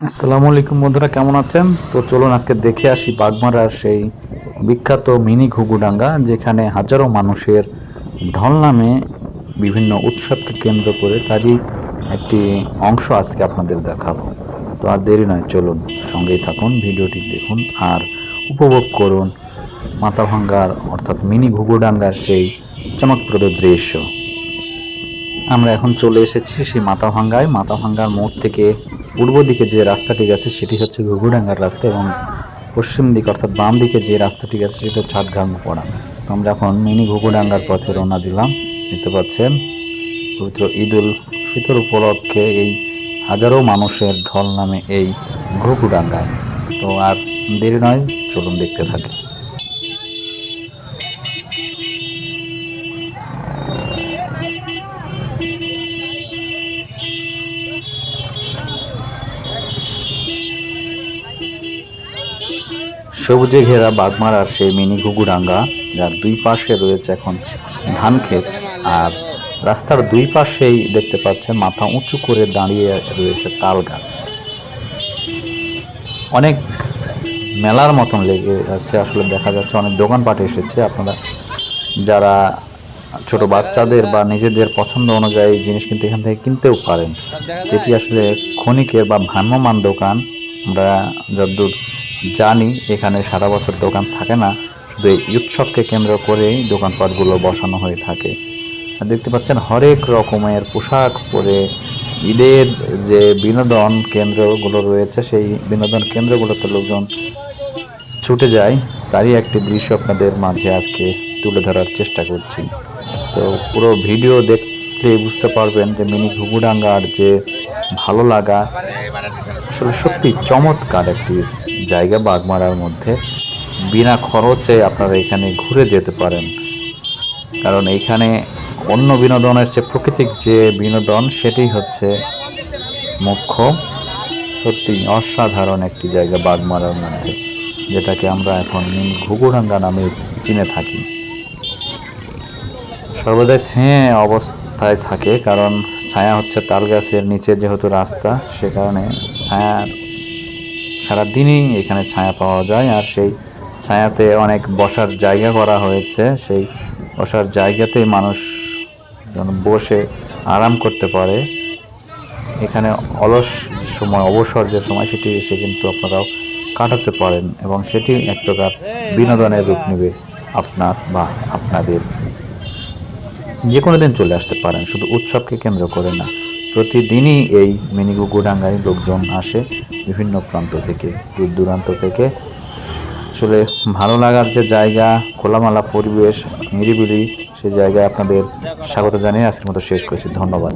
আসসালামু আলাইকুম বন্ধুরা, কেমন আছেন? তো চলুন আজকে দেখে আসি বাগমারার সেই বিখ্যাত মিনি ঘুঘুডাঙ্গা, যেখানে হাজারো মানুষের ঢল নামে বিভিন্ন উৎসবকে কেন্দ্র করে তারই একটি অংশ আজকে আপনাদের দেখাবো। তো আর দেরি নয়, চলুন সঙ্গেই থাকুন, ভিডিওটি দেখুন আর উপভোগ করুন মাথাভাঙ্গার, অর্থাৎ মিনি ঘুঘুডাঙ্গার সেই চমকপ্রদ দৃশ্য। আমরা এখন চলে এসেছি সেই মাথাভাঙ্গায়। মাথাভাঙ্গার মোড় থেকে পূর্ব দিকে যে রাস্তাটি গেছে, সেটি হচ্ছে ঘুঘুডাঙ্গার রাস্তা এবং পশ্চিম দিক অর্থাৎ বাম দিকে যে রাস্তাটি গেছে, সেটা হচ্ছে আটগাঙ্গুপাড়া তো আমরা এখন মিনি ঘুঘুডাঙ্গার পথে রওনা দিলাম। দেখতে পাচ্ছেন, পবিত্র ঈদ উল ফিতর উপলক্ষে এই হাজারো মানুষের ঢল নামে এই ঘুঘুডাঙ্গায়। তো আর দেরি নয়, চলুন দেখতে থাকি। সবুজে ঘেরা বাগমারার সেই মিনি ঘুঘুডাঙ্গা, যার দুই পাশে রয়েছে এখন ধান ক্ষেত আর রাস্তার দুই পাশেই দেখতে পাচ্ছেন মাথা উঁচু করে দাঁড়িয়ে রয়েছে তাল গাছ। অনেক মেলার মতন লেগে যাচ্ছে আসলে দেখা যাচ্ছে অনেক দোকানপাট এসেছে। আপনারা যারা ছোট বাচ্চাদের বা নিজেদের পছন্দ অনুযায়ী জিনিস কিন্তু এখান থেকে কিনতেও পারেন। এটি আসলে ক্ষণিকের বা ভ্রাম্যমান দোকান। আমরা যতদূর জানি এখানে সারা বছর দোকান থাকে না, শুধু এই উৎসবকে কেন্দ্র করেই দোকানপাটগুলো বসানো হয়ে থাকে। দেখতে পাচ্ছেন, হরেক রকমের পোশাক পরে ঈদের যে বিনোদন কেন্দ্রগুলো রয়েছে, সেই বিনোদন কেন্দ্রগুলোতে লোকজন ছুটে যায়। তারই একটি দৃশ্য আপনাদের মাঝে আজকে তুলে ধরার চেষ্টা করছি। তো পুরো ভিডিও দেখলে বুঝতে পারবেন যে মিনি ঘুঘুডাঙ্গার যে ভালো লাগা আসলে সত্যি চমৎকার একটি জায়গা বাগমারার মধ্যে। বিনা খরচে আপনারা এখানে ঘুরে যেতে পারেন। কারণ এইখানে অন্য বিনোদনের চেয়ে প্রাকৃতিক যে বিনোদন, সেটি হচ্ছে মুখ্য সত্যি অসাধারণ একটি জায়গা বাগমারার মধ্যে, যেটাকে আমরা এখন মিনি ঘুঘুডাঙ্গা নামে চিনে থাকি। সর্বদাই ছেঁ অবস্থায় থাকে, কারণ ছায়া হচ্ছে তাল গাছের নিচে যেহেতু রাস্তা, সে কারণে ছায়ার সারাদিনই এখানে ছায়া পাওয়া যায়। আর সেই ছায়াতে অনেক বসার জায়গা করা হয়েছে। সেই বসার জায়গাতেই মানুষ বসে আরাম করতে পারে। এখানে অলস যে সময়, অবসর যে সময়, সেটি এসে কিন্তু আপনারাও কাটাতে পারেন এবং সেটি এক প্রকার বিনোদনের রূপ নেবে আপনার বা আপনাদের। যে কোনো দিন চলে আসতে পারেন, শুধু উৎসবকে কেন্দ্র করে না। প্রতিদিনই এই মিনি গুগুডাঙ্গায় লোকজন আসে বিভিন্ন প্রান্ত থেকে, দূর দূরান্ত থেকে। আসলে ভালো লাগার যে জায়গা, খোলামালা পরিবেশ, নিরিবিলি সেই জায়গায় আপনাদের স্বাগত জানিয়ে আজকের মতো শেষ করেছি। ধন্যবাদ।